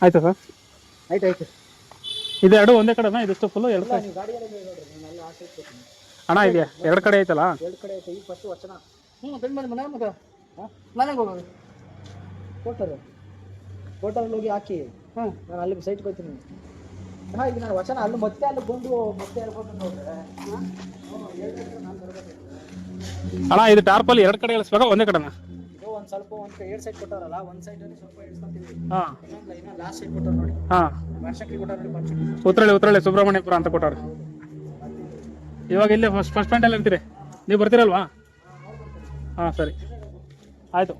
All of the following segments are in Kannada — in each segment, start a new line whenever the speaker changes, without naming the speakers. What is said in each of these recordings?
ಆಯ್ತಾ ಸರ್?
ಆಯ್ತು ಆಯ್ತು.
ಇದು ಎರಡು ಒಂದೇ ಕಡೆನಾ? ಇದಿಷ್ಟು ಫುಲ್ಲು ಎರಡು
ಇಲ್ಲ ನೋಡ್ರಿ ಅಲ್ಲಿ ಕೊಡ್ತೀನಿ
ಇದೆಯಾ ಎರಡು ಕಡೆ ಐತಲ್ಲ?
ಎರಡು ಕಡೆ ಐತೆ ಈಗ ಫಸ್ಟ್ ವಚನ ಹ್ಞೂ ಬೆಂಡ್ ಮಾಡಿ ಮನೆ ಮಗ. ಮನೆಗೆ ಹೋಗೋದು ಕೋಟರ್ ಹೋಟೆಲ್ ಹೋಗಿ ಹಾಕಿ. ಹ್ಞೂ ನಾನು ಅಲ್ಲಿ ಸೈಟ್ ಹೋಗ್ತೀನಿ. ಹಾಂ ಈಗ ನಾನು ವಚನ ಅಲ್ಲಿ ಮತ್ತೆ ಅಲ್ಲಿ ಬಂದು ಮತ್ತೆ ಹೇಳ್ಬೇಕು ನೋಡ್ರೆ
ಅಣ್ಣ ಇದು ಟಾರ್ಪಲ್ಲಿ ಎರಡು ಕಡೆ ಇಳಿಸ್ಬೇಕಾ? ಒಂದೇ ಕಡೆನಾ?
ಇದು ಒಂದು ಸ್ವಲ್ಪ ಒಂದು ಎರಡು ಸೈಡ್ ಕೊಟ್ಟಾರಲ್ಲ ಒಂದು ಸೈಡಲ್ಲಿ ಸ್ವಲ್ಪ ಇಳಿಸ್ಕೊತೀವಿ.
ಹಾಂ.
ಇನ್ನೊಂದು ಇನ್ನೊಂದು
ಹಾಂ. ಉತ್ರಳ್ಳಿ ಸುಬ್ರಹ್ಮಣ್ಯಪುರ ಅಂತ ಕೊಟ್ಟಾರ ಇವಾಗ ಇಲ್ಲೇ ಫಸ್ಟ್ ಫಸ್ಟ್ ಪಾಯಿಂಟ್ ಅಲ್ಲಿ ಇರ್ತೀರಿ ನೀವು ಬರ್ತೀರಲ್ವಾ? ಹಾಂ ಸರಿ. ಆಯಿತು.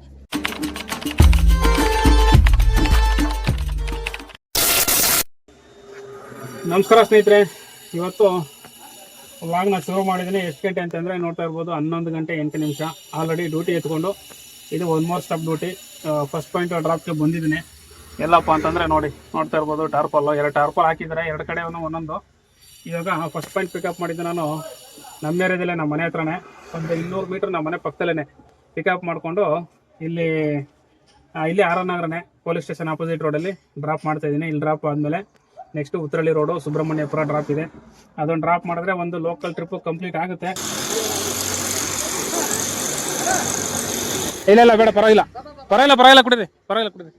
ನಮಸ್ಕಾರ ಸ್ನೇಹಿತರೆ. ಇವತ್ತು ವ್ಲಾಗ್ನ ಶುರು ಮಾಡಿದ್ದೀನಿ. ಎಷ್ಟು ಗಂಟೆ ಅಂತಂದರೆ ನೋಡ್ತಾ ಇರ್ಬೋದು ಹನ್ನೊಂದು ಗಂಟೆ ಎಂಟು ನಿಮಿಷ. ಆಲ್ರೆಡಿ ಡ್ಯೂಟಿ ಎತ್ಕೊಂಡು ಇದು one more stop duty first point ಡ್ರಾಪ್ಗೆ ಬಂದಿದ್ದೀನಿ. ಎಲ್ಲಪ್ಪ ಅಂತಂದರೆ ನೋಡಿ, ನೋಡ್ತಾ ಇರ್ಬೋದು ಟಾರ್ಪಲ್ಲು ಎರಡು ಟಾರ್ಪಲ್ ಹಾಕಿದ್ರೆ ಎರಡು ಕಡೆ ಒಂದೊಂದು. ಇವಾಗ ಫಸ್ಟ್ ಪಾಯಿಂಟ್ ಪಿಕಪ್ ಮಾಡಿದ್ದು ನಾನು ನಮ್ಮ ಏರಿಯಾದಲ್ಲೇ, ನಮ್ಮ ಮನೆ ಹತ್ರನೇ. ಒಂದು ಇನ್ನೂರು ಮೀಟ್ರ್ ನಮ್ಮ ಮನೆ ಪಕ್ಕದಲ್ಲೇ ಪಿಕಪ್ ಮಾಡಿಕೊಂಡು ಇಲ್ಲಿ ಇಲ್ಲಿ ಆರ್ ನಗರನೇ ಪೊಲೀಸ್ ಸ್ಟೇಷನ್ ಆಪೋಸಿಟ್ ರೋಡಲ್ಲಿ ಡ್ರಾಪ್ ಮಾಡ್ತಾ ಇದ್ದೀನಿ. ಇಲ್ಲಿ ಡ್ರಾಪ್ ಆದಮೇಲೆ next Uttarahalli road Subramanyapura drop ಇದೆ. ಅದೊಂದು ಡ್ರಾಪ್ ಮಾಡಿದ್ರೆ ಒಂದು ಲೋಕಲ್ ಟ್ರಿಪ್ಪು ಕಂಪ್ಲೀಟ್ ಆಗುತ್ತೆ. ಇಲ್ಲ ಇಲ್ಲ, ಬೇಡ, ಪರವಾಗಿಲ್ಲ. ಪರವಾಗಿಲ್ಲ ಪರವಾಗಿಲ್ಲ, ಕುಡೀರಿ ಪರವಾಗಿಲ್ಲ, ಕುಡೀರಿ.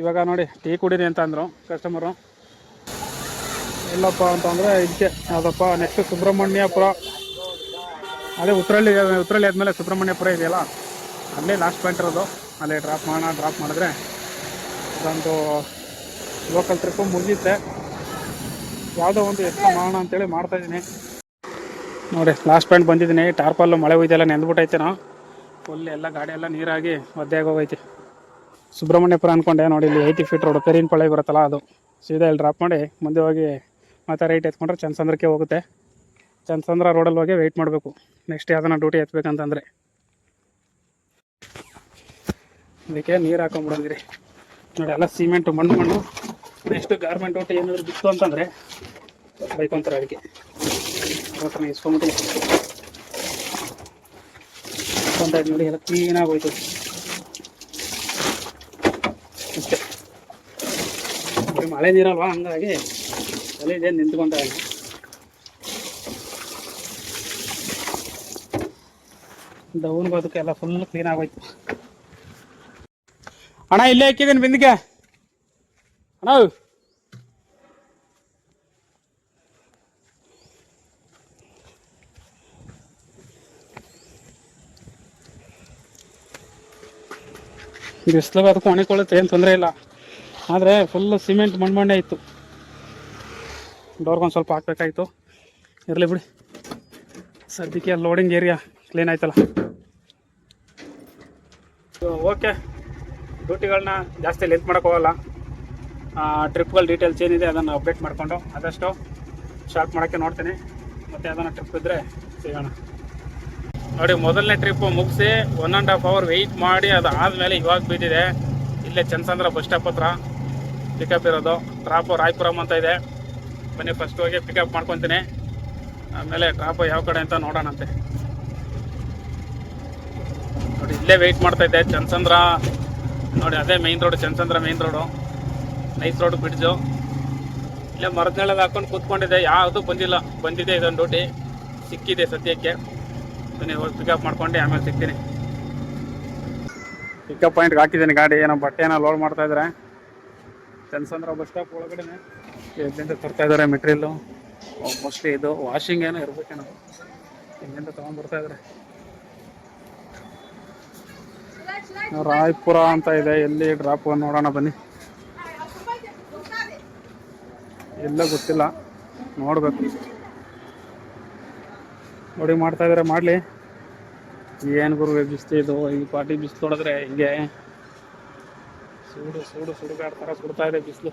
ಇವಾಗ ನೋಡಿ, ಟೀ ಕುಡೀರಿ ಅಂತ ಅಂದರು ಕಸ್ಟಮರು ಇಲ್ಲಪ್ಪ ಅಂತಂದರೆ ಇದಕ್ಕೆ ಯಾವುದಪ್ಪ ನೆಕ್ಸ್ಟ್ ಸುಬ್ರಹ್ಮಣ್ಯಪುರ. ಅದೇ ಉತ್ತರಳ್ಳಿ ಉತ್ತರಳ್ಳಿ ಆದಮೇಲೆ ಸುಬ್ರಹ್ಮಣ್ಯಪುರ ಇದೆಯಲ್ಲ? ಅಲ್ಲೇ ಲಾಸ್ಟ್ ಪಾಯಿಂಟ್ ಇರೋದು. ಅಲ್ಲೇ ಡ್ರಾಪ್ ಮಾಡೋಣ ಡ್ರಾಪ್ ಮಾಡಿದ್ರೆ ಅದೊಂದು ಲೋಕಲ್ ಟ್ರಿಪ್ಪು ಮುಗಿಯುತ್ತೆ. ಯಾವುದೋ ಒಂದು ಎಷ್ಟು ಮಾಡೋಣ ಅಂತೇಳಿ ಮಾಡ್ತಾಯಿದ್ದೀನಿ ನೋಡಿ ಲಾಸ್ಟ್ ಪಾಯಿಂಟ್ ಬಂದಿದ್ದೀನಿ. ಟಾರ್ಪಲ್ಲು ಮಳೆ ಹೋಯ್ತೆಲ್ಲ ನೆಂದ್ಬಿಟ್ಟೈತೆ ನಾವು ಫುಲ್ ಎಲ್ಲ ಗಾಡಿ ಎಲ್ಲ ನೀರಾಗಿ ಒದ್ದೆ ಹೋಗೈತೆ. ಸುಬ್ರಹ್ಮಣ್ಯಪುರ ಅಂದ್ಕೊಂಡೆ ನೋಡಿ ಇಲ್ಲಿ ಏಯ್ಟಿ ಫೀಟ್ ರೋಡ್ ಕರೀನ್ ಪಳೆ ಬರುತ್ತಲ್ಲ ಅದು. ಸೀದಾ ಇಲ್ಲಿ ಡ್ರಾಪ್ ಮಾಡಿ, ಮುಂದೆ ಹೋಗಿ ಮತ್ತೆ ರೈಟ್ ಎತ್ಕೊಂಡ್ರೆ ಚಂದ್ಸಂದ್ರಕ್ಕೆ ಹೋಗುತ್ತೆ. ಚಂದ್ಸಂದ್ರ ರೋಡಲ್ಲಿ ಹೋಗಿ ವೆಯ್ಟ್ ಮಾಡಬೇಕು. ನೆಕ್ಸ್ಟ್ ಯಾವ್ದನ್ನ ಡ್ಯೂಟಿ ಎತ್ಬೇಕಂತಂದರೆ. ಅದಕ್ಕೆ ನೀರು ಹಾಕೊಂಡ್ಬಿಡಂದಿರಿ ನೋಡಿ, ಎಲ್ಲ ಸಿಮೆಂಟು ಮಣ್ಣು ಮಣ್ಣು. ನೆಕ್ಸ್ಟ್ ಗಾರ್ಮೆಂಟ್ ಊಟ ಏನಾದ್ರು ಬಿತ್ತು ಅಂತಂದರೆ ಬೈಕೊಂತಾರೆ ಅದಕ್ಕೆ. ಇಸ್ಕೊಂಬಿಟ್ಟು. ನೋಡಿ, ಎಲ್ಲ ಕ್ಲೀನಾಗಿ ಹೋಯ್ತು ಅಷ್ಟೇ ಬರೀ ಮಳೆ ನೀರಲ್ವಾ? ಹಂಗಾಗಿ ಇದೆ ನಿಂತ್ಕೊಂತ ಇಲ್ಲ ಡೌನ್ ಬದುಕೆಲ್ಲ ಫುಲ್ ಕ್ಲೀನ್ ಆಗೋಯ್ತು. ಅಣ್ಣ, ಇಲ್ಲೇ ಹಾಕಿದ್ದೀನಿ ಬಿಂದಿಗೆ. ಅಣ್ಣ ಬಿಸಿಲು ಅದಕ್ಕೆ ಒಣಕೊಳ್ಳುತ್ತೆ ಏನು ತೊಂದರೆ ಇಲ್ಲ. ಆದರೆ ಫುಲ್ ಸಿಮೆಂಟ್ ಮಣ್ಣು ಮಣ್ಣೆ ಇತ್ತು ಡೋರ್ಗೊಂದು ಸ್ವಲ್ಪ ಹಾಕ್ಬೇಕಾಯ್ತು. ಇರಲಿ ಬಿಡಿ. ಸದ್ಯಕ್ಕೆ ಲೋಡಿಂಗ್ ಏರಿಯಾ ಕ್ಲೀನ್ ಆಯ್ತಲ್ಲ. ಓಕೆ ಡ್ಯೂಟಿಗಳನ್ನ ಜಾಸ್ತಿ ಲೆಂತ್ ಮಾಡೋಕ್ಕೋಗಲ್ಲ ಟ್ರಿಪ್ಗಳ ಡೀಟೇಲ್ಸ್ ಏನಿದೆ ಅದನ್ನು ಅಪ್ಡೇಟ್ ಮಾಡಿಕೊಂಡು ಆದಷ್ಟು ಶಾರ್ಟ್ ಮಾಡೋಕ್ಕೆ ನೋಡ್ತೀನಿ. ಮತ್ತು ಅದನ್ನು ಟ್ರಿಪ್ ಇದ್ದರೆ ಸಿಗೋಣ. ನೋಡಿ, ಮೊದಲನೇ ಟ್ರಿಪ್ಪು ಮುಗಿಸಿ one and half hour wait ಮಾಡಿ ಅದು ಆದಮೇಲೆ ಇವಾಗ ಬಿದ್ದಿದೆ. ಇಲ್ಲೇ ಚಂದ್ಸಂದ್ರ ಬಸ್ ಸ್ಟಾಪ್ ಹತ್ರ. ಪಿಕಪ್ ಇರೋದು. ಡ್ರಾಪು ರಾಯಪುರಂ ಅಂತ ಇದೆ. ಬನ್ನಿ ಫಸ್ಟ್ ಹೋಗಿ ಪಿಕಪ್ ಮಾಡ್ಕೊತೀನಿ. ಆಮೇಲೆ ಡ್ರಾಪು ಯಾವ ಕಡೆ ಅಂತ ನೋಡೋಣಂತೆ. ನೋಡಿ, ಇಲ್ಲೇ ವೆಯ್ಟ್ ಮಾಡ್ತಾ ಇದ್ದೆ. ಚಂದ್ಸಂದ್ರ ನೋಡಿ, ಅದೇ main road Chansandra main road nice road bridge ಇಲ್ಲೇ ಮರದ ನೆಳಗೆ ಹಾಕೊಂಡು ಕೂತ್ಕೊಂಡಿದ್ದೆ. ಯಾವುದು ಬಂದಿಲ್ಲ. ಬಂದಿದೆ ಇದೊಂದು ಡ್ಯೂಟಿ ಸಿಕ್ಕಿದೆ ಸದ್ಯಕ್ಕೆ. ಬನ್ನಿ, ಹೋಗಿ ಪಿಕಪ್ ಮಾಡ್ಕೊಂಡು ಆಮೇಲೆ ಸಿಗ್ತೀನಿ. ಪಿಕಪ್ ಪಾಯಿಂಟ್ಗೆ ಹಾಕಿದ್ದೀನಿ ಗಾಡಿ. ಏನೋ ಬಟ್ಟೆನ ಲೋಡ್ ಮಾಡ್ತಾ ಇದ್ದಾರೆ. ಚಂದ್ಸಂದ್ರ ಬಸ್ ಸ್ಟಾಪ್ ಒಳಗಡೆನೆ. ಎಲ್ಲಿಂದ ತರ್ತಾ ಇದ್ದಾರೆ ಮೆಟೀರಿಯಲ್ಲು ಮೋಸ್ಟ್ಲಿ ಇದು ವಾಷಿಂಗ್ ಏನೋ ಇರ್ಬೇಕೇನೋ ಇಲ್ಲಿಂದ ತಗೊಂಡ್ಬರ್ತಾ ಇದ್ದಾರೆ ರಾಯ್ಪುರ ಅಂತ ಇದೆ. ಎಲ್ಲಿ ಡ್ರಾಪ್ ನೋಡೋಣ ಬನ್ನಿ. ಎಲ್ಲ ಗೊತ್ತಿಲ್ಲ. ನೋಡ್ಬೇಕು. ನೋಡಿ ಮಾಡ್ತಾ ಇದಾರೆ, ಮಾಡಲಿ. ಏನು ಗುರು ಬಿಸ್ತಿ ಇದು? ಈ ಪಾಟಿ ಬಿಸಿಲು ನೋಡಿದ್ರೆ ಹಿಂಗೆ ಸುಡು ಸುಡು ಸುಡುಗಾಡ್ತಾರ ಸುಡ್ತಾ ಇದೆ ಬಿಸಿಲು.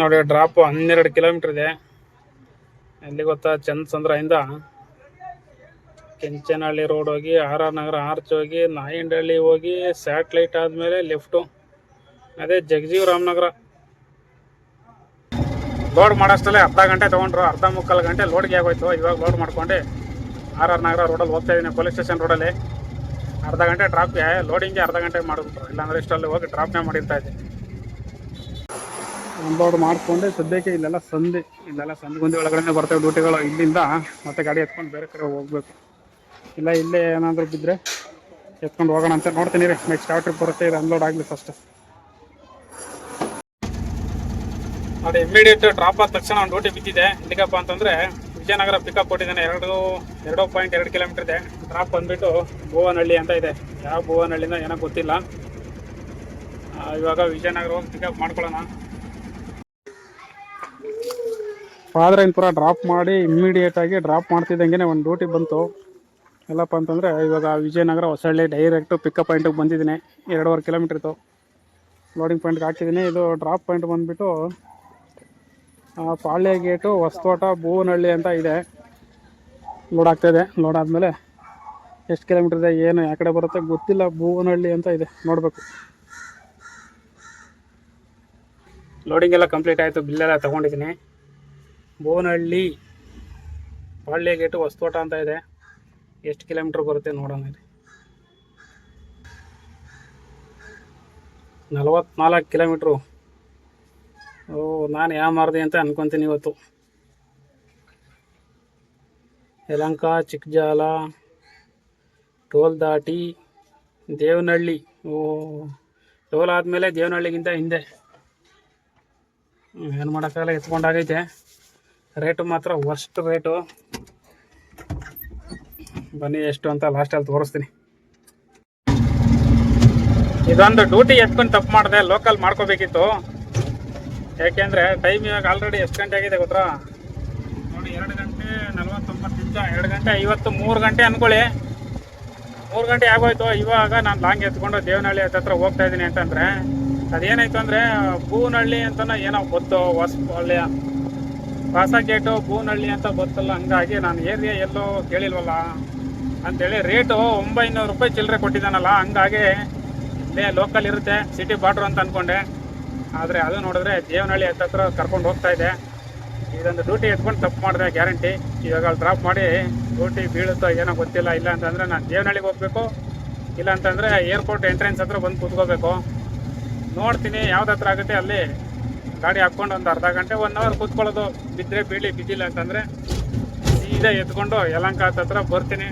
ನೋಡಿ ಡ್ರಾಪ್ ಹನ್ನೆರಡು ಕಿಲೋಮೀಟರ್ ಇದೆ. ಎಲ್ಲಿ ಗೊತ್ತಾ ಚಂದ್ಸಂದ್ರದಿಂದ ಕೆಂಚನಹಳ್ಳಿ ರೋಡ್ ಹೋಗಿ ಆರ್ ಆರ್ ನಗರ ಆರ್ಚ್ ಹೋಗಿ, ನಾಯಿಂಡಹಳ್ಳಿ ಹೋಗಿ ಸ್ಯಾಟ್ಲೈಟ್ ಆದಮೇಲೆ ಲೆಫ್ಟು ಅದೇ ಜಗಜೀವ್ ರಾಮನಗರ ಲೋಡ್ ಮಾಡೋಷ್ಟಲ್ಲೇ ಅರ್ಧ ಗಂಟೆ ತೊಗೊಂಡ್ರು, ಅರ್ಧ ಮುಕ್ಕಾಲು ಗಂಟೆ ಲೋಡ್ಗೆ ಆಗೋಯ್ತು. ಇವಾಗ ಲೋಡ್ ಮಾಡ್ಕೊಂಡು ಆರ್ ಆರ್ ನಗರ ರೋಡಲ್ಲಿ ಹೋಗ್ತಾ ಇದ್ದೀನಿ ಪೊಲೀಸ್ ಸ್ಟೇಷನ್ ರೋಡಲ್ಲಿ ಅರ್ಧ ಗಂಟೆ ಡ್ರಾಪ್ಗೆ ಲೋಡಿಂಗ್ಗೆ ಅರ್ಧ ಗಂಟೆ ಮಾಡಿಬಿಟ್ರು. ಇಲ್ಲಾಂದ್ರೆ ಇಷ್ಟಲ್ಲಿ ಹೋಗಿ ಡ್ರಾಪ್ನೇ ಮಾಡಿರ್ತಾ ಇದ್ದೆ. ಅನ್ಲೋಡ್ ಮಾಡಿಕೊಂಡು ಸದ್ಯಕ್ಕೆ ಇಲ್ಲೆಲ್ಲ ಸಂಧಿ ಇಲ್ಲೆಲ್ಲ ಸಂಧಿ ಗುಂದಿ ಒಳಗಡೆ ಬರ್ತವೆ ಡ್ಯೂಟಿಗಳು ಇಲ್ಲಿಂದ ಮತ್ತೆ ಗಾಡಿ ಎತ್ಕೊಂಡು ಬೇರೆ ಕಡೆ ಹೋಗ್ಬೇಕು. ಇಲ್ಲ, ಇಲ್ಲೇ ಏನಾದರೂ ಬಿದ್ದರೆ ಎತ್ಕೊಂಡು ಹೋಗೋಣ ಅಂತ ನೋಡ್ತೀನಿ ರೀ. ನೆಕ್ಸ್ಟ್ ಯಾವ ಟ್ರಿಪ್ ಬರುತ್ತೆ, ಇದು ಅನ್ಲೋಡ್ ಆಗಲಿ ಫಸ್ಟ್ ಅದು ಇಮಿಡಿಯೇಟ್ ಡ್ರಾಪ್ ಆದ ತಕ್ಷಣ ಒಂದು ಡ್ಯೂಟಿ ಬಿದ್ದಿದೆ. ಎಲ್ಲಿಗಪ್ಪ ಅಂತಂದರೆ ವಿಜಯನಗರ ಪಿಕಪ್ ಕೊಟ್ಟಿದ್ದಾನೆ. ಎರಡು ಎರಡು ಪಾಯಿಂಟ್ ಎರಡು ಕಿಲೋಮೀಟರ್ ಇದೆ. ಡ್ರಾಪ್ ಬಂದ್ಬಿಟ್ಟು ಭುವನಹಳ್ಳಿ ಅಂತ ಇದೆ. ಯಾವ ಭುವನಹಳ್ಳಿಯಿಂದ ಏನೋ ಗೊತ್ತಿಲ್ಲ. ಇವಾಗ ವಿಜಯನಗರ ಹೋಗಿ ಪಿಕಪ್ ಮಾಡ್ಕೊಳ್ಳೋಣ. ಪಾದ್ರೈನ್ಪುರ ಡ್ರಾಪ್ ಮಾಡಿ ಇಮ್ಮಿಡಿಯೇಟಾಗಿ ಡ್ರಾಪ್ ಮಾಡ್ತಿದ್ದಂಗೆ ಒಂದು ಡ್ಯೂಟಿ ಬಂತು. ಎಲ್ಲಪ್ಪ ಅಂತಂದರೆ ಇವಾಗ ವಿಜಯನಗರ ಹೊಸಳ್ಳಿ ಡೈರೆಕ್ಟು ಪಿಕಪ್ ಪಾಯಿಂಟಿಗೆ ಬಂದಿದ್ದೀನಿ. ಎರಡೂವರೆ ಕಿಲೋಮೀಟ್ರ್ ಇತ್ತು. ಲೋಡಿಂಗ್ ಪಾಯಿಂಟ್ಗೆ ಹಾಕಿದ್ದೀನಿ ಇದು ಡ್ರಾಪ್ ಪಾಯಿಂಟ್ ಬಂದುಬಿಟ್ಟು ಪಾಳ್ಯ ಗೇಟು, ಹೊಸ್ತೋಟ, ಭುವನಹಳ್ಳಿ ಅಂತ ಇದೆ. ಲೋಡ್ ಆಗ್ತಾಯಿದೆ ಲೋಡ್ ಆದಮೇಲೆ ಎಷ್ಟು ಕಿಲೋಮೀಟ್ರ್ ಇದೆ, ಏನು, ಯಾವ ಕಡೆ ಬರುತ್ತೆ ಗೊತ್ತಿಲ್ಲ. ಭೂವನಹಳ್ಳಿ ಅಂತ ಇದೆ. ನೋಡಬೇಕು. ಲೋಡಿಂಗ್ ಎಲ್ಲ ಕಂಪ್ಲೀಟ್ ಆಯಿತು. ಬಿಲ್ಲೆಲ್ಲ ತೊಗೊಂಡಿದ್ದೀನಿ. ಭುವನಹಳ್ಳಿ, ಪಾಳ್ಯ ಗೇಟು, ಹೊಸ್ತೋಟ ಅಂತ ಇದೆ. ಎಷ್ಟು ಕಿಲೋಮೀಟ್ರ್ ಬರುತ್ತೆ ನೋಡೋಣ ಇಲ್ಲಿ. ನಲವತ್ನಾಲ್ಕು ಕಿಲೋಮೀಟ್ರು ಓ, ನಾನು ಯಾವ ಮಾರ್ದೆ ಅಂತ ಅನ್ಕೊಂತೀನಿ ಇವತ್ತು. ಯಲಂಕ ಚಿಕ್ಕಜಾಲ ಟೋಲ್ ದಾಟಿ, ದೇವನಹಳ್ಳಿ. ಓ, ಟೋಲ್ ಆದಮೇಲೆ ದೇವನಹಳ್ಳಿಗಿಂತ ಹಿಂದೆ. ಏನು ಮಾಡೋಕ್ಕಾಗಲ್ಲ ಎತ್ಕೊಂಡಾಗೈತೆ ರೇಟು ಮಾತ್ರ ವರ್ಸ್ಟ್ ರೇಟು ಬನ್ನಿ, ಎಷ್ಟು ಅಂತ ಲಾಸ್ಟಲ್ಲಿ ತೋರಿಸ್ತೀನಿ. ಇದೊಂದು ಡ್ಯೂಟಿ ಎತ್ಕೊಂಡು ತಪ್ಪು ಮಾಡಿದೆ ಲೋಕಲ್ ಮಾಡ್ಕೋಬೇಕಿತ್ತು. ಯಾಕೆಂದರೆ ಟೈಮ್ ಇವಾಗ ಆಲ್ರೆಡಿ ಎಷ್ಟು ಗಂಟೆ ಆಗಿದೆ ಗೊತ್ತಾ? ನೋಡಿ, ಎರಡು ಗಂಟೆ ನಲವತ್ತೊಂಬತ್ತು ನಿಮಿಷ ಎರಡು ಗಂಟೆ ಐವತ್ತು ಮೂರು ಗಂಟೆ ಅಂದ್ಕೊಳ್ಳಿ ಮೂರು ಗಂಟೆ ಆಗೋಯ್ತು. ಇವಾಗ ನಾನು ಲಾಂಗ್ ಎತ್ಕೊಂಡು ದೇವನಹಳ್ಳಿ ಹತ್ರ ಹೋಗ್ತಾ ಇದ್ದೀನಿ ಅಂತಂದರೆ, ಅದೇನಾಯ್ತು ಅಂದರೆ ಬೂನಹಳ್ಳಿ ಅಂತ ಏನೋ ಗೊತ್ತು ಹೊಸ ಗೇಟು ಭೂನಹಳ್ಳಿ ಅಂತ ಗೊತ್ತಲ್ಲ, ಹಂಗಾಗಿ ನಾನು ಏರಿಯಾ ಎಲ್ಲೋ ಕೇಳಿಲ್ವಲ್ಲ? ಅಂತೇಳಿ ರೇಟು ಒಂಬೈನೂರು ರೂಪಾಯಿ ಚಿಲ್ಲರೆ ಕೊಟ್ಟಿದ್ದಾನಲ್ಲ, ಹಂಗಾಗಿ ಇಲ್ಲೇ ಲೋಕಲ್ ಇರುತ್ತೆ ಸಿಟಿ ಬಾರ್ಡ್ರು ಅಂತ ಅಂದ್ಕೊಂಡೆ ಆದರೆ ಅದು ನೋಡಿದ್ರೆ ದೇವನಹಳ್ಳಿ ಹತ್ತತ್ರ ಕರ್ಕೊಂಡು ಹೋಗ್ತಾ ಇದೆ. ಇದೊಂದು ಡ್ಯೂಟಿ ಎತ್ಕೊಂಡು ತಪ್ಪು ಮಾಡಿದೆ ಗ್ಯಾರಂಟಿ ಇವಾಗ ಅಲ್ಲಿ ಡ್ರಾಪ್ ಮಾಡಿ ಡ್ಯೂಟಿ ಬೀಳುತ್ತೋ ಏನೋ ಗೊತ್ತಿಲ್ಲ, ಇಲ್ಲ ಅಂತಂದರೆ ನಾನು ದೇವನಹಳ್ಳಿಗೆ ಹೋಗಬೇಕು. ಇಲ್ಲ ಅಂತಂದರೆ ಏರ್ಪೋರ್ಟ್ ಎಂಟ್ರೆನ್ಸ್ ಹತ್ರ ಬಂದು ಕೂತ್ಕೋಬೇಕು. ನೋಡ್ತೀನಿ ಯಾವ್ದು ಹತ್ರ ಆಗುತ್ತೆ ಅಲ್ಲಿ ಗಾಡಿ ಹಾಕ್ಕೊಂಡು ಒಂದು ಅರ್ಧ ಗಂಟೆ ಒನ್ ಅವರ್ ಕೂತ್ಕೊಳ್ಳೋದು. ಬಿದ್ದರೆ ಬೀಳಿ ಬಿದ್ದಿಲ್ಲ ಅಂತಂದರೆ ಸೀದಾ ಎತ್ಕೊಂಡು ಯಲಂಕ ಹತ್ರ ಬರ್ತೀನಿ.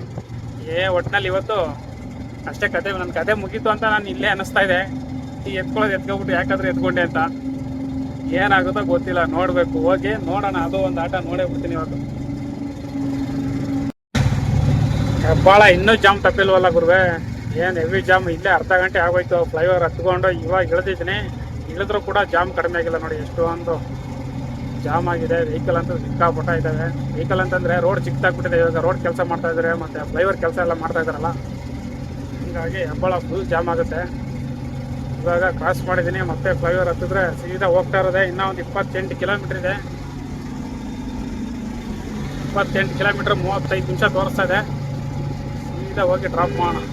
ಏ ಒಟ್ಟಿನಲ್ಲಿ ಇವತ್ತು ಅಷ್ಟೇ ಕತೆ ನನ್ನ ಕತೆ ಮುಗೀತು ಅಂತ ನಾನು ಇಲ್ಲೇ ಅನ್ನಿಸ್ತಾ ಇದೆ. ಈ ಎತ್ಕೊಳ್ಳೋದು ಎತ್ಕೊಬಿಟ್ಟು ಯಾಕಂದ್ರೆ ಎತ್ಕೊಂಡೆ ಅಂತ ಏನಾಗುತ್ತೋ ಗೊತ್ತಿಲ್ಲ. ನೋಡಬೇಕು. ಹೋಗಿ ನೋಡೋಣ. ಅದು ಒಂದು ಆಟ ನೋಡೇ ಬಿಡ್ತೀನಿ ಇವತ್ತು. ಹೆಬ್ಬಾಳ ಇನ್ನೂ ಜಾಮ್ ತಪ್ಪಿಲ್ವಲ್ಲ ಗುರುವೆ? ಏನು ಹೆವಿ ಜಾಮ್ ಇಲ್ಲೇ ಅರ್ಧ ಗಂಟೆ ಆಗೋಯ್ತು. ಫ್ಲೈಓವರ್ ಹತ್ಕೊಂಡು ಇವಾಗ ಇಳಿದಿದ್ದೀನಿ. ಇಳಿದ್ರೂ ಕೂಡ ಜಾಮ್ ಕಡಿಮೆ ಆಗಿಲ್ಲ ನೋಡಿ. ಎಷ್ಟೊಂದು ಜಾಮ್ ಆಗಿದೆ. ವೆಹಿಕಲ್ ಅಂತೂ ಸಿಕ್ಕಾಪಟ್ಟ ಇದ್ದಾವೆ ವೆಹಿಕಲ್ ಅಂತಂದರೆ ರೋಡ್ ಚಿಕ್ಕದಾಗ್ಬಿಟ್ಟಿದೆ. ಇವಾಗ ರೋಡ್ ಕೆಲಸ ಮಾಡ್ತಾ ಇದ್ದಾರೆ ಮತ್ತು ಫ್ಲೈಓವರ್ ಕೆಲಸ ಎಲ್ಲ ಮಾಡ್ತಾ ಇದ್ದಾರಲ್ಲ ಹೀಗಾಗಿ ಹೆಬ್ಬಾಳ ಫುಲ್ ಜಾಮ್ ಆಗುತ್ತೆ. ಇವಾಗ ಕ್ರಾಸ್ ಮಾಡಿದ್ದೀನಿ, ಮತ್ತೆ ಫ್ಲೈಓವರ್ ಹತ್ತಿದ್ರೆ ಸೀದಾ ಹೋಗ್ತಾ ಇರೋದೆ, ಇನ್ನೂ ಒಂದು ಇಪ್ಪತ್ತೆಂಟು ಕಿಲೋಮೀಟ್ರ್ ಇದೆ. ಇಪ್ಪತ್ತೆಂಟು ಕಿಲೋಮೀಟ್ರ್ ಮೂವತ್ತೈದು ನಿಮಿಷ ತೋರಿಸ್ತಾ ಇದೆ. ಸೀದಾ ಹೋಗಿ ಡ್ರಾಪ್ ಮಾಡೋಣ.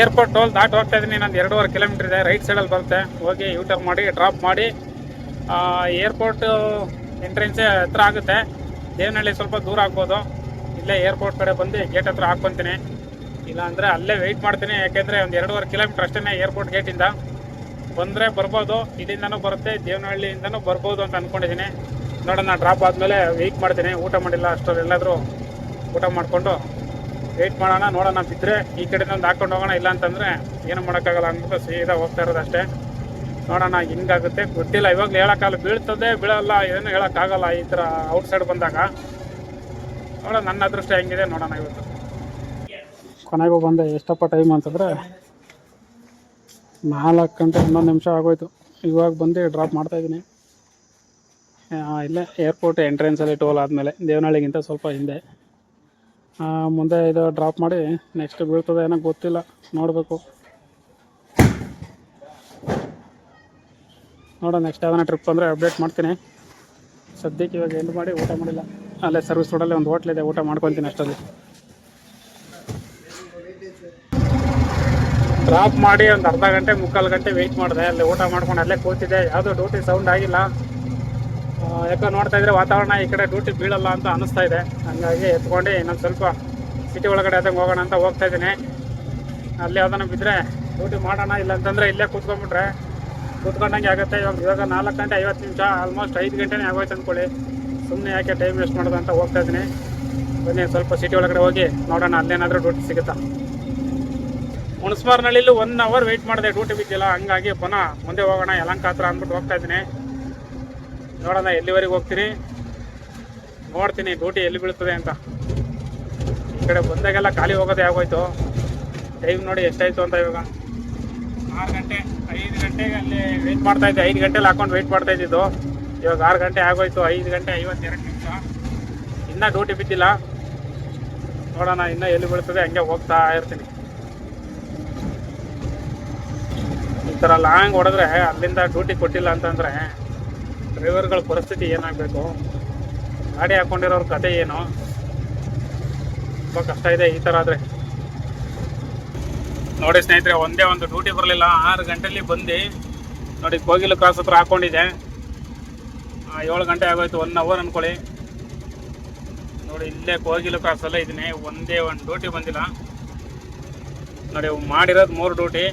ಏರ್ಪೋರ್ಟ್ ಟೋಲ್ ದಾಟ್ ಹೋಗ್ತಾ ಇದ್ದೀನಿ ನಾನು ಎರಡೂವರೆ ಕಿಲೋಮೀಟ್ರ್ ಇದೆ ರೈಟ್ ಸೈಡಲ್ಲಿ ಬರುತ್ತೆ. ಹೋಗಿ ಯೂಟರ್ ಮಾಡಿ ಡ್ರಾಪ್ ಮಾಡಿ ಏರ್ಪೋರ್ಟ್ ಎಂಟ್ರೆನ್ಸೇ ಹತ್ರ ಆಗುತ್ತೆ. ದೇವನಹಳ್ಳಿ ಸ್ವಲ್ಪ ದೂರ ಆಗ್ಬೋದು. ಇಲ್ಲೇ ಏರ್ಪೋರ್ಟ್ ಕಡೆ ಬಂದು ಗೇಟ್ ಹತ್ರ ಹಾಕ್ಕೊಂತೀನಿ. ಇಲ್ಲ ಅಂದರೆ ಅಲ್ಲೇ ವೆಯ್ಟ್ ಮಾಡ್ತೀನಿ, ಯಾಕೆಂದರೆ ಒಂದು ಎರಡೂವರೆ ಕಿಲೋಮೀಟ್ರ್ ಅಷ್ಟೇ ಏರ್ಪೋರ್ಟ್ ಗೇಟಿಂದ ಬಂದರೆ ಬರ್ಬೋದು, ಇಲ್ಲಿಂದನೂ ಬರುತ್ತೆ, ದೇವನಹಳ್ಳಿಯಿಂದನೂ ಬರ್ಬೋದು ಅಂತ ಅಂದ್ಕೊಂಡಿದ್ದೀನಿ ನೋಡೋಣ ಡ್ರಾಪ್ ಆದಮೇಲೆ ವೆಯ್ಟ್ ಮಾಡ್ತೀನಿ, ಊಟ ಮಾಡಿಲ್ಲ ಅಷ್ಟರಲ್ಲಿ ಎಲ್ಲಾದರೂ ಊಟ ಮಾಡಿಕೊಂಡು ವೆಯ್ಟ್ ಮಾಡೋಣ, ನೋಡೋಣ. ಬಿದ್ದರೆ ಈ ಕಡೆಯಿಂದ ಒಂದು ಹಾಕ್ಕೊಂಡು ಹೋಗೋಣ, ಇಲ್ಲ ಅಂತಂದರೆ ಏನು ಮಾಡೋಕ್ಕಾಗಲ್ಲ ಅಂದ್ಬಿಟ್ಟು ಸೀದಾ ಹೋಗ್ತಾ ಇರೋದು ಅಷ್ಟೇ ನೋಡೋಣ, ಹಿಂಗಾಗುತ್ತೆ ಗೊತ್ತಿಲ್ಲ. ಇವಾಗ ಹೇಳೋಕ್ಕಾಗಲ್ಲ ಬೀಳ್ತದೆ, ಬೀಳಲ್ಲ, ಏನು ಹೇಳೋಕ್ಕಾಗಲ್ಲ ಈ ಥರ ಔಟ್ಸೈಡ್ ಬಂದಾಗ. ನೋಡೋಣ, ನನ್ನ ಅದೃಷ್ಟ ಹೆಂಗಿದೆ, ನೋಡೋಣ ಇವತ್ತು. ಕೊನೆಗೂ ಬಂದೆ, ಎಷ್ಟಪ್ಪ ಟೈಮ್ ಅಂತಂದರೆ ನಾಲ್ಕು ಗಂಟೆ ಹನ್ನೊಂದು ನಿಮಿಷ ಆಗೋಯ್ತು. ಇವಾಗ ಬಂದು ಡ್ರಾಪ್ ಮಾಡ್ತಾಯಿದ್ದೀನಿ ಇಲ್ಲೇ ಏರ್ಪೋರ್ಟ್ ಎಂಟ್ರೆನ್ಸಲ್ಲಿ ಟೋಲ್ ಆದಮೇಲೆ, ದೇವನಹಳ್ಳಿಗಿಂತ ಸ್ವಲ್ಪ ಹಿಂದೆ. ಮುಂದೆ ಇದು ಡ್ರಾಪ್ ಮಾಡಿ ನೆಕ್ಸ್ಟ್ ಬೀಳ್ತದೆ ಏನೋ ಗೊತ್ತಿಲ್ಲ, ನೋಡಬೇಕು. ನೋಡೋಣ ನೆಕ್ಸ್ಟ್ ಯಾವ್ದಾನ ಟ್ರಿಪ್ ಅಂದರೆ ಅಪ್ಡೇಟ್ ಮಾಡ್ತೀನಿ. ಸದ್ಯಕ್ಕೆ ಇವಾಗ ಎಂಡ್ ಮಾಡಿ ಊಟ ಮಾಡಿಲ್ಲ. ಅಲ್ಲೇ ಸರ್ವಿಸ್ ರೋಡಲ್ಲಿ ಒಂದು ಹೋಟ್ಲಿದೆ ಊಟ ಮಾಡ್ಕೊತೀನಿ ಅಷ್ಟಲ್ಲಿ ಡ್ರಾಪ್ ಮಾಡಿ ಒಂದು ಅರ್ಧ ಗಂಟೆ, ಮುಕ್ಕಾಲು ಗಂಟೆ ವೆಯ್ಟ್ ಮಾಡಿದೆ. ಅಲ್ಲಿ ಊಟ ಮಾಡ್ಕೊಂಡು ಅಲ್ಲೇ ಕೂತಿದ್ದೆ. ಯಾವುದೋ ಡ್ಯೂಟಿ ಸೌಂಡ್ ಆಗಿಲ್ಲ. ಯಾಕೋ ನೋಡ್ತಾ ಇದ್ರೆ ವಾತಾವರಣ ಈ ಕಡೆ ಡ್ಯೂಟಿ ಬೀಳಲ್ಲ ಅಂತ ಅನಿಸ್ತಾ ಇದೆ. ಹಂಗಾಗಿ ಎತ್ಕೊಂಡು, ಇನ್ನೊಂದು ಸ್ವಲ್ಪ ಸಿಟಿ ಒಳಗಡೆ ಅದಂಗೆ ಹೋಗೋಣ ಅಂತ ಹೋಗ್ತಾ ಇದ್ದೀನಿ. ಅಲ್ಲಿ ಯಾವ್ದಾನ ಬಿದ್ದರೆ ಡ್ಯೂಟಿ ಮಾಡೋಣ, ಇಲ್ಲ ಅಂತಂದರೆ ಇಲ್ಲೇ ಕೂತ್ಕೊಂಡ್ಬಿಟ್ರೆ ಕೂತ್ಕೊಂಡಂಗೆ ಆಗುತ್ತೆ. ಇವಾಗ ಇವಾಗ ನಾಲ್ಕು ಗಂಟೆ ಐವತ್ತು ನಿಮಿಷ ಆಲ್ಮೋಸ್ಟ್ ಐದು ಗಂಟೆನೇ ಆಗೋಯ್ತು ಅಂದ್ಕೊಳ್ಳಿ ಸುಮ್ಮನೆ ಯಾಕೆ ಟೈಮ್ ವೇಸ್ಟ್ ಮಾಡೋದು ಅಂತ ಹೋಗ್ತಾ ಇದ್ದೀನಿ. ಬನ್ನಿ, ಸ್ವಲ್ಪ ಸಿಟಿ ಒಳಗಡೆ ಹೋಗಿ ನೋಡೋಣ, ಅಲ್ಲೇನಾದರೂ ಡ್ಯೂಟಿ ಸಿಗುತ್ತಾ? ಹುಣಸ್ಮಾರ್ನಳ್ಳಿಲಿ ಒನ್ ಅವರ್ ವೆಯ್ಟ್ ಮಾಡಿದೆ. ಡ್ಯೂಟಿ ಬಿದ್ದಿಲ್ಲ. ಹಂಗಾಗಿ ಪುನಃ ಮುಂದೆ ಹೋಗೋಣ. ಯಲಂಕ ಅಂದ್ಬಿಟ್ಟು ಹೋಗ್ತಾ ಇದ್ದೀನಿ. ನೋಡೋಣ, ಎಲ್ಲಿವರೆಗೆ ಹೋಗ್ತೀನಿ. ನೋಡ್ತೀನಿ ಡ್ಯೂಟಿ ಎಲ್ಲಿ ಬೀಳ್ತದೆ ಅಂತ. ಈ ಕಡೆ ಬಂದಾಗೆಲ್ಲ ಖಾಲಿ ಹೋಗೋದೇ ಆಗೋಯ್ತು. ಟೈಮ್ ನೋಡಿ ಎಷ್ಟಾಯಿತು ಅಂತ ಇವಾಗ. ಆರು ಗಂಟೆ, ಐದು ಗಂಟೆಗೆ ಅಲ್ಲಿ ವೆಯ್ಟ್ ಮಾಡ್ತಾ ಇದ್ದೆ. ಐದು ಗಂಟೆಲಿ ಹಾಕೊಂಡು ವೆಯ್ಟ್ ಮಾಡ್ತಾ ಇದ್ದಿದ್ದು. ಇವಾಗ ಆರು ಗಂಟೆ ಆಗೋಯ್ತು. ಐದು ಗಂಟೆ ಐವತ್ತೆರಡು ನಿಮಿಷ. ಇನ್ನೂ ಡ್ಯೂಟಿ ಬಿದ್ದಿಲ್ಲ. ನೋಡೋಣ, ಇನ್ನೂ ಎಲ್ಲಿ ಬೀಳ್ತದೆ. ಹಂಗೆ ಹೋಗ್ತಾ ಇರ್ತೀನಿ. ಈ ಥರ ಲಾಂಗ್ ಹೊಡೆದ್ರೆ ಅಲ್ಲಿಂದ ಡ್ಯೂಟಿ ಕೊಟ್ಟಿಲ್ಲ ಅಂತಂದರೆ ಡ್ರೈವರ್ಗಳ ಪರಿಸ್ಥಿತಿ ಏನಾಗಬೇಕು? ಗಾಡಿ ಹಾಕೊಂಡಿರೋರ ಕತೆ ಏನು? ತುಂಬ ಕಷ್ಟ ಇದೆ ಈ ಥರ ಆದರೆ. ನೋಡಿ ಸ್ನೇಹಿತರೆ, ಒಂದೇ ಒಂದು ಡ್ಯೂಟಿ ಬರಲಿಲ್ಲ. ಆರು ಗಂಟೆಲಿ ಬಂದು ನೋಡಿ ಕೋಗಿಲು ಕ್ರಾಸ್ ಹತ್ರ ಹಾಕ್ಕೊಂಡಿದ್ದೆ ಏಳು ಗಂಟೆ ಆಗೋಯ್ತು ಒನ್ ಅವರ್ ಅಂದ್ಕೊಳ್ಳಿ ನೋಡಿ ಇಲ್ಲೇ ಕೋಗಿಲು ಕ್ರಾಸಲ್ಲೇ ಇದ್ದೀನಿ. ಒಂದೇ ಒಂದು ಡ್ಯೂಟಿ ಬಂದಿಲ್ಲ. ನೋಡಿ ಮಾಡಿರೋದು ಮೂರು ಡ್ಯೂಟಿ.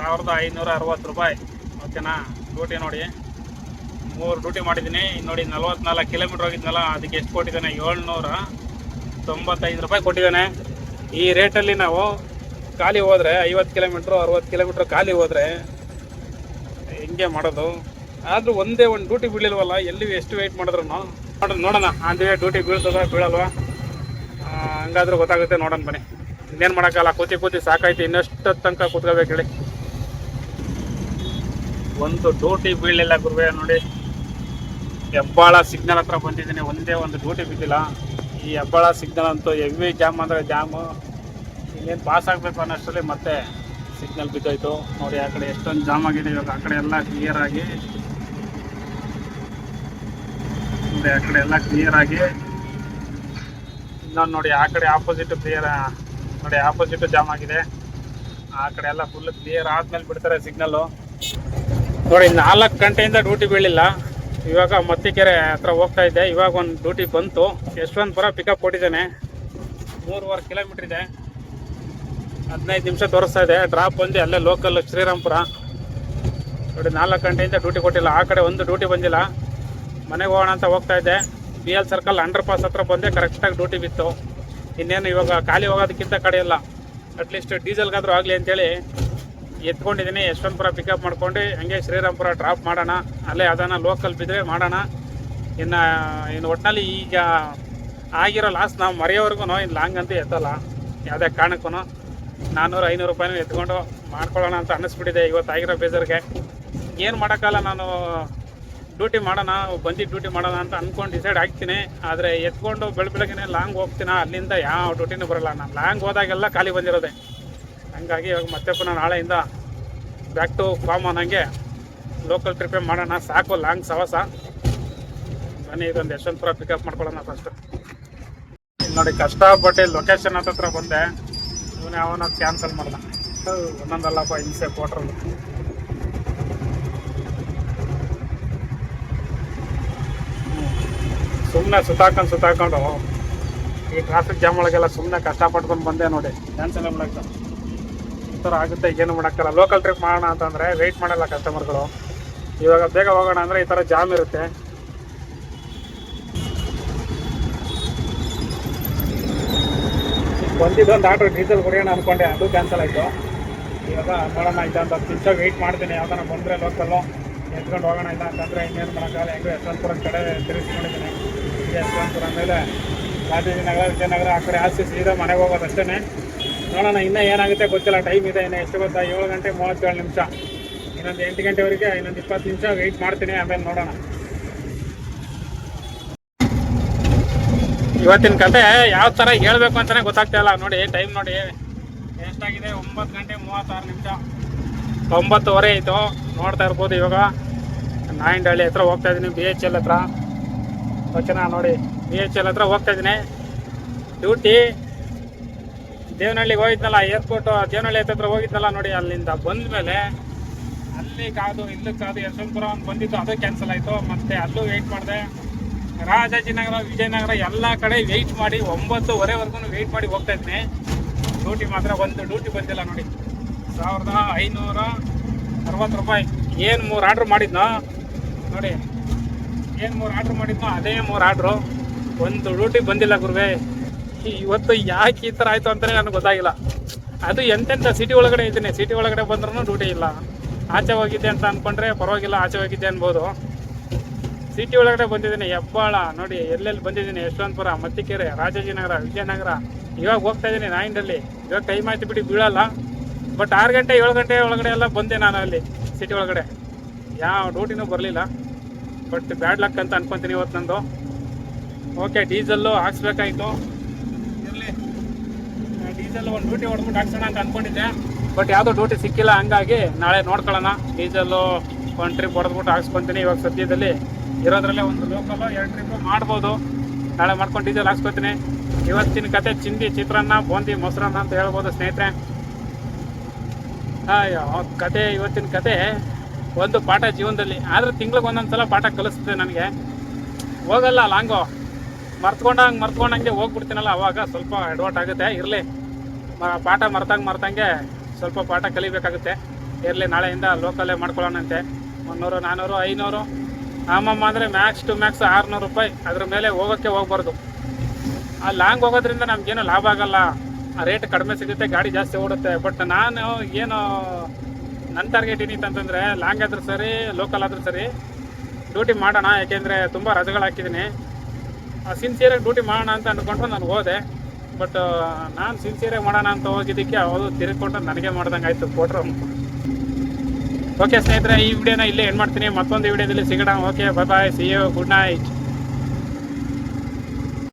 ಸಾವಿರದ ಐನೂರ ಅರವತ್ತು ರೂಪಾಯಿ. ಓಕೆನಾ ಡ್ಯೂಟಿ ನೋಡಿ. ಮೂರು ಡ್ಯೂಟಿ ಮಾಡಿದ್ದೀನಿ ನೋಡಿ, ನಲ್ವತ್ನಾಲ್ಕು ಕಿಲೋಮೀಟ್ರ್ ಹೋಗಿದ್ನಲ್ಲ, ಅದಕ್ಕೆ ಎಷ್ಟು ಕೊಟ್ಟಿದ್ದಾನೆ? ಏಳ್ನೂರ ತೊಂಬತ್ತೈದು ರೂಪಾಯಿ ಕೊಟ್ಟಿದ್ದಾನೆ. ಈ ರೇಟಲ್ಲಿ ನಾವು ಖಾಲಿ ಹೋದರೆ, ಐವತ್ತು ಕಿಲೋಮೀಟ್ರು ಅರವತ್ತು ಕಿಲೋಮೀಟ್ರ್ ಖಾಲಿ ಹೋದರೆ, ಹೆಂಗೆ ಮಾಡೋದು? ಆದರೂ ಒಂದೇ ಒಂದು ಡ್ಯೂಟಿ ಬೀಳಿಲ್ವಲ್ಲ ಎಲ್ಲಿ ಎಷ್ಟು ವೆಯ್ಟ್ ಮಾಡಿದ್ರು ನೋಡೋಣ ನೋಡೋಣ. ಅಂದರೆ ಡ್ಯೂಟಿ ಬೀಳ್ತದ, ಬೀಳಲ್ವಾ? ಹಂಗಾದ್ರೂ ಗೊತ್ತಾಗುತ್ತೆ, ನೋಡೋಣ ಬನ್ನಿ. ಇನ್ನೇನು ಮಾಡೋಕ್ಕಲ್ಲ ಕೂತಿ ಕೂತಿ ಸಾಕಾಯ್ತು. ಇನ್ನಷ್ಟು ತನಕ ಕೂತ್ಕೋಬೇಕು ಹೇಳಿ. ಒಂದು ಡ್ಯೂಟಿ ಬೀಳಲಿಲ್ಲ ಗುರುವೆ, ನೋಡಿ. ಹೆಬ್ಬಾಳ ಸಿಗ್ನಲ್ ಹತ್ರ ಬಂದಿದ್ದೀನಿ, ಒಂದೇ ಒಂದು ಡ್ಯೂಟಿ ಬಿದ್ದಿಲ್ಲ. ಈ ಹೆಬ್ಬಾಳ ಸಿಗ್ನಲ್ ಅಂತೂ ಹೆವಿ ಜಾಮ್ ಅಂದರೆ ಜಾಮು ಇನ್ನೇನು ಪಾಸ್ ಆಗಬೇಕು ಅನ್ನೋಷ್ಟರಲ್ಲಿ ಮತ್ತೆ ಸಿಗ್ನಲ್ ಬಿದ್ದೋಯ್ತು. ನೋಡಿ, ಆ ಕಡೆ ಎಷ್ಟೊಂದು ಜಾಮ್ ಆಗಿದೆ, ಇವಾಗ ಆ ಕಡೆ ಎಲ್ಲ ಕ್ಲಿಯರ್ ಆಗಿ. ನೋಡಿ, ಆ ಕಡೆ ಎಲ್ಲ ಕ್ಲಿಯರ್ ಆಗಿ. ಇನ್ನೊಂದು ನೋಡಿ, ಆ ಕಡೆ ಆಪೋಸಿಟ್ ಕ್ಲಿಯರ್ ನೋಡಿ ಆಪೋಸಿಟ್ ಜಾಮ್ ಆಗಿದೆ. ಆ ಕಡೆ ಎಲ್ಲ ಫುಲ್ ಕ್ಲಿಯರ್ ಆದ್ಮೇಲೆ ಬಿಡ್ತಾರೆ ಸಿಗ್ನಲ್ಲು. ನೋಡಿ, ನಾಲ್ಕು ಗಂಟೆಯಿಂದ ಡ್ಯೂಟಿ ಬೀಳಿಲ್ಲ. ಇವಾಗ ಮತ್ತಿಕೆರೆ ಹತ್ರ ಹೋಗ್ತಾ ಇದ್ದೆ. ಇವಾಗ ಒಂದು ಡ್ಯೂಟಿ ಬಂತು. ಯಶವಂತಪುರ ಪಿಕಪ್ ಕೊಟ್ಟಿದ್ದೇನೆ. ಮೂರುವರೆ ಕಿಲೋಮೀಟ್ರ್ ಇದೆ. ಹದಿನೈದು ನಿಮಿಷ ತೋರಿಸ್ತಾ ಇದೆ. ಡ್ರಾಪ್ ಬಂದು ಅಲ್ಲೇ ಲೋಕಲ್ ಶ್ರೀರಾಮ್ಪುರ. ನೋಡಿ, ನಾಲ್ಕು ಗಂಟೆಯಿಂದ ಡ್ಯೂಟಿ ಕೊಟ್ಟಿಲ್ಲ. ಆ ಕಡೆ ಒಂದು ಡ್ಯೂಟಿ ಬಂದಿಲ್ಲ. ಮನೆಗೆ ಹೋಗೋಣ ಅಂತ ಹೋಗ್ತಾ ಇದ್ದೆ. B L circle under pass ಹತ್ರ ಬಂದೆ. ಕರೆಕ್ಟಾಗಿ ಡ್ಯೂಟಿ ಬಿತ್ತು. ಇನ್ನೇನು ಇವಾಗ ಖಾಲಿ ಹೋಗೋದಕ್ಕಿಂತ ಕಡೆ ಇಲ್ಲ. ಅಟ್ಲೀಸ್ಟ್ ಡೀಸೆಲ್ಗಾದರೂ ಆಗಲಿ ಅಂತೇಳಿ ಎತ್ಕೊಂಡಿದ್ದೀನಿ. ಯಶವಂತಪುರ ಪಿಕಪ್ ಮಾಡ್ಕೊಂಡು ಹಂಗೆ ಶ್ರೀರಾಮ್ಪುರ ಡ್ರಾಪ್ ಮಾಡೋಣ. ಅಲ್ಲೇ ಅದನ್ನು ಲೋಕಲ್ ಬಿದ್ದರೆ ಮಾಡೋಣ. ಇನ್ನು ಇನ್ನು ಒಟ್ಟಿನಲ್ಲಿ ಈಗ ಆಗಿರೋ ಲಾಸ್ ನಾವು ಮರೆಯೋವರೆಗೂ ಇನ್ನು ಲಾಂಗ್ ಅಂತೂ ಎತ್ತಲ್ಲ. ಯಾವುದೇ ಕಾರಣಕ್ಕೂ ನಾನ್ನೂರು ಐನೂರು ರೂಪಾಯಿನೂ ಎತ್ಕೊಂಡು ಮಾಡ್ಕೊಳ್ಳೋಣ ಅಂತ ಅನ್ನಿಸ್ಬಿಟ್ಟಿದೆ ಇವತ್ತು ಆಗಿರೋ ಬೇಜಾರಿಗೆ. ಏನು ಮಾಡೋಕ್ಕಲ್ಲ ನಾನು ಡ್ಯೂಟಿ ಮಾಡೋಣ ಬಂದು ಡ್ಯೂಟಿ ಮಾಡೋಣ ಅಂತ ಅಂದ್ಕೊಂಡು ಡಿಸೈಡ್ ಆಗ್ತೀನಿ. ಆದರೆ ಎತ್ಕೊಂಡು ಬೆಳ ಬೆಳಗ್ಗೆ ಲಾಂಗ್ ಹೋಗ್ತೀನ? ಅಲ್ಲಿಂದ ಯಾವ ಡ್ಯೂಟಿನೂ ಬರಲ್ಲ. ನಾನು ಲಾಂಗ್ ಹೋದಾಗೆಲ್ಲ ಖಾಲಿ ಬಂದಿರೋದೆ. ಹಂಗಾಗಿ ಇವಾಗ ಮತ್ತೆ ಪುನಃ ನಾಳೆಯಿಂದ ಬ್ಯಾಕ್ ಟು ಫಾರ್ಮ್ ಅನ್ನೋಂಗೆ ಲೋಕಲ್ ಟ್ರಿಪ್ಪೇ ಮಾಡೋಣ? ಸಾಕು ಲಾಂಗ್ ಸವಾಸ. ಬನ್ನಿ, ಇದೊಂದು ಯಶವಂತಪುರ ಪಿಕಪ್ ಮಾಡ್ಕೊಳ್ಳೋಣ ಫಸ್ಟ್ ನೋಡಿ, ಕಷ್ಟಪಟ್ಟು ಲೊಕೇಶನ್ ಹತ್ರ ಬಂದೆ. ಇವನೇ ಅವನ ಕ್ಯಾನ್ಸಲ್ ಮಾಡ್ದ. ಒಂದೊಂದಲ್ಲಪ್ಪ, ಹಿಂಸೆ ಕೊಟ್ರಲ್ಲ ಸುಮ್ಮನೆ ಸುತ್ತಾಕೊಂಡು ಸುತ್ತಾಕೊಂಡು ಈ ಟ್ರಾಫಿಕ್ ಜಾಮ್ ಒಳಗೆಲ್ಲ ಸುಮ್ಮನೆ ಕಷ್ಟಪಟ್ಕೊಂಡು ಬಂದೆ ನೋಡಿ. ಕ್ಯಾನ್ಸಲ್ ಈ ಥರ ಆಗುತ್ತೆ ಏನು ಮಾಡೋಕ್ಕಲ್ಲ ಲೋಕಲ್ ಟ್ರಿಪ್ ಮಾಡೋಣ ಅಂತಂದರೆ ವೆಯ್ಟ್ ಮಾಡಲ್ಲ ಕಸ್ಟಮರ್ಗಳು ಇವಾಗ ಬೇಗ ಹೋಗೋಣ ಅಂದರೆ ಈ ಥರ ಜಾಮ್ ಇರುತ್ತೆ. ಬಂದಿದ್ದೊಂದು ಆಟೋ ಡೀಸೆಲ್ ಕುಡಿಯೋಣ ಅಂದ್ಕೊಂಡೆ ಅದು ಕ್ಯಾನ್ಸಲ್ ಆಯಿತು. ಇವಾಗ ನೋಡೋಣ ಇದೆ ಅಂತ ಹತ್ತು ನಿಮಿಷ ವೆಯ್ಟ್ ಮಾಡ್ತೀನಿ, ಯಾವ್ದಾನ ಬಂದರೆ ಲೋಕಲ್ಲು ಎತ್ಕೊಂಡು ಹೋಗೋಣ, ಇಲ್ಲ ಅಂತಂದರೆ ಇನ್ನೇನು ಮಾಡೋಕ್ಕಾಗಲ್ಲ. ಹೆಂಗೋ ಯಶವಂತಪುರ ಕಡೆ ತಿರುಗಿಸ್ಕೊಂಡಿದ್ದೀನಿ. ಯಶವಂತಪುರ ಮೇಲೆ ಗಾಂಧೀಜಿನಗರ ವಿಜಯನಗರ, ಆ ಕಡೆ ಆಸೆ ಸೀದಾ ಮನೆಗೆ ಹೋಗೋದು ಅಷ್ಟೇ ನೋಡೋಣ, ಇನ್ನೂ ಏನಾಗುತ್ತೆ ಗೊತ್ತಿಲ್ಲ. ಟೈಮ್ ಇದೆ ಇನ್ನೂ ಎಷ್ಟು ಗೊತ್ತಾ? ಏಳು ಗಂಟೆ ಮೂವತ್ತೇಳು ನಿಮಿಷ. ಇನ್ನೊಂದು ಎಂಟು ಗಂಟೆವರೆಗೆ, ಇನ್ನೊಂದು ಇಪ್ಪತ್ತು ನಿಮಿಷ ವೆಯ್ಟ್ ಮಾಡ್ತೀನಿ, ಆಮೇಲೆ ನೋಡೋಣ. ಇವತ್ತಿನ ಕತೆ ಯಾವ ಥರ ಹೇಳ್ಬೇಕು ಅಂತಲೇ ಗೊತ್ತಾಗ್ತಾ ಇಲ್ಲ. ನೋಡಿ ಟೈಮ್ ನೋಡಿ. ಎಷ್ಟಾಗಿದೆ? ಒಂಬತ್ತು ಗಂಟೆ ಮೂವತ್ತಾರು ನಿಮಿಷ. ಒಂಬತ್ತುವರೆ ಆಯಿತು. ನೋಡ್ತಾ ಇರ್ಬೋದು ಇವಾಗ. ನಾಯಿಂಡಹಳ್ಳಿ ಹತ್ರ ಹೋಗ್ತಾ ಇದ್ದೀನಿ ಬಿ ಎಚ್ ಎಲ್ ಹತ್ರ. ಓಕೆನಾ ನೋಡಿ. ಬಿ ಎಚ್ ಎಲ್ ಹತ್ರ ಹೋಗ್ತಾ ಇದ್ದೀನಿ. ಡ್ಯೂಟಿ ದೇವನಹಳ್ಳಿಗೆ ಹೋಗಿದ್ನಲ್ಲ ಏರ್ಪೋರ್ಟ್ ದೇವನಹಳ್ಳಿ ಹತ್ರ ಹೋಗಿದ್ನಲ್ಲ ನೋಡಿ, ಅಲ್ಲಿಂದ ಬಂದ ಮೇಲೆ ಅಲ್ಲಿ ಕಾದು ಇಲ್ಲಿ ಕಾದು ಯಶವಂತಪುರ ಒಂದು ಬಂದಿತ್ತು, ಅದು ಕ್ಯಾನ್ಸಲ್ ಆಯಿತು. ಮತ್ತೆ ಅಲ್ಲೂ ವೆಯ್ಟ್ ಮಾಡಿದೆ. ರಾಜಾಜಿನಗರ, ವಿಜಯನಗರ ಎಲ್ಲ ಕಡೆ ವೆಯ್ಟ್ ಮಾಡಿ ಒಂಬತ್ತುವರೆವರೆಗೂ ವೆಯ್ಟ್ ಮಾಡಿ ಹೋಗ್ತಾ ಇದ್ದೀನಿ ಡ್ಯೂಟಿ ಮಾತ್ರ ಒಂದು ಡ್ಯೂಟಿ ಬಂದಿಲ್ಲ ನೋಡಿ. ಸಾವಿರದ ಐನೂರ ಅರವತ್ತು ರೂಪಾಯಿ. ಏನು ಮೂರು ಆರ್ಡ್ರ್ ಮಾಡಿದ್ನೋ, ನೋಡಿ. ಏನು ಮೂರು ಆರ್ಡ್ರ್ ಮಾಡಿದ್ನೋ, ಅದೇ ಮೂರು ಆರ್ಡ್ರು ಒಂದು ಡ್ಯೂಟಿ ಬಂದಿಲ್ಲ ಗುರುವೆ. ಇವತ್ತು ಯಾಕೆ ಈ ಥರ ಆಯಿತು ಅಂತಲೇ ನನಗೆ ಗೊತ್ತಾಗಿಲ್ಲ. ಅದು ಎಂತೆಂಥ ಸಿಟಿ ಒಳಗಡೆ ಇದ್ದೀನಿ. ಸಿಟಿ ಒಳಗಡೆ ಬಂದ್ರೂ ಡ್ಯೂಟಿ ಇಲ್ಲ. ಆಚೆ ಹೋಗಿದ್ದೆ ಅಂತ ಅಂದ್ಕೊಂಡ್ರೆ ಪರವಾಗಿಲ್ಲ, ಆಚೆ ಹೋಗಿದ್ದೆ ಅನ್ಬೋದು. ಸಿಟಿ ಒಳಗಡೆ ಬಂದಿದ್ದೀನಿ. ಹೆಬ್ಬಾಳ, ನೋಡಿ ಎಲ್ಲೆಲ್ಲಿ ಬಂದಿದ್ದೀನಿ. ಯಶವಂತಪುರ, ಮತ್ತಿಕೆರೆ, ರಾಜಾಜಿನಗರ, ವಿಜಯನಗರ. ಇವಾಗ ಹೋಗ್ತಾ ಇದ್ದೀನಿ ನಾಯಿಂಡಲ್ಲಿ. ಇವಾಗ ಟೈಮ್ ಆಯ್ತು ಬಿಟ್ಟು ಬೀಳಲ್ಲ. ಬಟ್ ಆರು ಗಂಟೆ, ಏಳು ಗಂಟೆ ಒಳಗಡೆ ಎಲ್ಲ ಬಂದೆ ನಾನು ಅಲ್ಲಿ ಸಿಟಿ ಒಳಗಡೆ. ಯಾವ ಡ್ಯೂಟಿನೂ ಬರಲಿಲ್ಲ. ಬಟ್ ಬ್ಯಾಡ್ ಲಕ್ ಅಂತ ಅನ್ಕೊತೀನಿ ಇವತ್ತು ನಂದು. ಓಕೆ ಡೀಸೆಲ್ಲು ಹಾಕ್ಸ್ಬೇಕಾಯ್ತು. ಡೀಸೆಲ್ ಒಂದು ಡ್ಯೂಟಿ ಹೊಡ್ಬಿಟ್ಟು ಹಾಕ್ಸೋಣ ಅಂತ ಅನ್ಕೊಂಡಿದ್ದೆ. ಬಟ್ ಯಾವುದೋ ಡ್ಯೂಟಿ ಸಿಕ್ಕಿಲ್ಲ, ಹಂಗಾಗಿ ನಾಳೆ ನೋಡ್ಕೊಳ್ಳೋಣ. ಡೀಸೆಲ್ಲು ಒಂದು ಟ್ರಿಪ್ ಹೊಡೆದ್ಬಿಟ್ಟು ಹಾಕ್ಸ್ಕೊತೀನಿ ಇವಾಗ ಸದ್ಯದಲ್ಲಿ. ಇರೋದ್ರಲ್ಲೇ ಒಂದು ಲೋಕಲ್ ಎರಡು ಟ್ರಿಪ್ ಮಾಡ್ಬೋದು. ನಾಳೆ ಮಾಡ್ಕೊಂಡು ಡೀಸೆಲ್ ಹಾಕ್ಸ್ಕೊತೀನಿ. ಇವತ್ತಿನ ಕತೆ ಚಿಂದಿ, ಚಿತ್ರಾನ್ನ, ಬೂಂದಿ, ಮೊಸರನ್ನ ಅಂತ ಹೇಳ್ಬೋದು ಸ್ನೇಹಿತರೆ. ಕತೆ, ಇವತ್ತಿನ ಕತೆ ಒಂದು ಪಾಠ ಜೀವನದಲ್ಲಿ. ಆದರೆ ತಿಂಗ್ಳಿಗೆ ಒಂದೊಂದು ಸಲ ಪಾಠ ಕಲಿಸ್ತದೆ ನನಗೆ. ಹೋಗಲ್ಲ ಲಾಂಗು. ಮರ್ತ್ಕೊಂಡಂಗೆ ಮರ್ತ್ಕೊಂಡಂಗೆ ಹೋಗ್ಬಿಡ್ತೀನಲ್ಲ, ಅವಾಗ ಸ್ವಲ್ಪ ಎಡವಟ್ ಆಗುತ್ತೆ. ಇರಲಿ. ಪಾಠ ಮರ್ತಂಗೆ ಮರ್ತಂಗೆ ಸ್ವಲ್ಪ ಪಾಠ ಕಲಿಬೇಕಾಗುತ್ತೆ. ಇರಲಿ, ನಾಳೆಯಿಂದ ಲೋಕಲ್ಲೇ ಮಾಡ್ಕೊಳ್ಳೋಣಂತೆ. ಮುನ್ನೂರು ನಾನ್ನೂರು ಐನೂರು. ಅಮ್ಮಮ್ಮ ಅಂದರೆ ಮ್ಯಾಕ್ಸ್ ಟು ಮ್ಯಾಕ್ಸ್ ಆರುನೂರು ರೂಪಾಯಿ. ಅದ್ರ ಮೇಲೆ ಹೋಗೋಕ್ಕೆ ಹೋಗ್ಬಾರ್ದು. ಆ ಲಾಂಗ್ ಹೋಗೋದ್ರಿಂದ ನಮಗೇನು ಲಾಭ ಆಗಲ್ಲ. ರೇಟ್ ಕಡಿಮೆ ಸಿಗುತ್ತೆ, ಗಾಡಿ ಜಾಸ್ತಿ ಓಡುತ್ತೆ. ಬಟ್ ನಾನು ಏನು ನನ್ನ ಟಾರ್ಗೆಟ್ ಏನಿತ್ತು ಅಂತಂದರೆ, ಲಾಂಗ್ ಆದರೂ ಸರಿ ಲೋಕಲ್ ಆದರೂ ಸರಿ ಡ್ಯೂಟಿ ಮಾಡೋಣ. ಯಾಕೆಂದರೆ ತುಂಬ ರಜೆಗಳು ಹಾಕಿದ್ದೀನಿ ಸಿನ್ಸಿಯರಾಗಿ ಡ್ಯೂಟಿ ಮಾಡೋಣ ಅಂತ ಅಂದ್ಕೊಂಡು ನಾನು ಹೋದೆ. ಬಟ್ ನಾನು ಸಿನ್ಸಿಯರಾಗಿ ಮಾಡೋಣ ಅಂತ ಹೋಗಿದ್ದಕ್ಕೆ ಅವರು ತಿರುಗಿಕೊಂಡು ನನಗೆ ಮಾಡ್ದಂಗೆ ಆಯಿತು ಕೊಟ್ರು. ಓಕೆ ಸ್ನೇಹಿತರೆ, ಈ ವಿಡಿಯೋನ ಇಲ್ಲೇ ಏನು ಮಾಡ್ತೀನಿ. ಮತ್ತೊಂದು ವಿಡಿಯೋದಲ್ಲಿ ಸಿಗೋಣ. Okay bye see you good night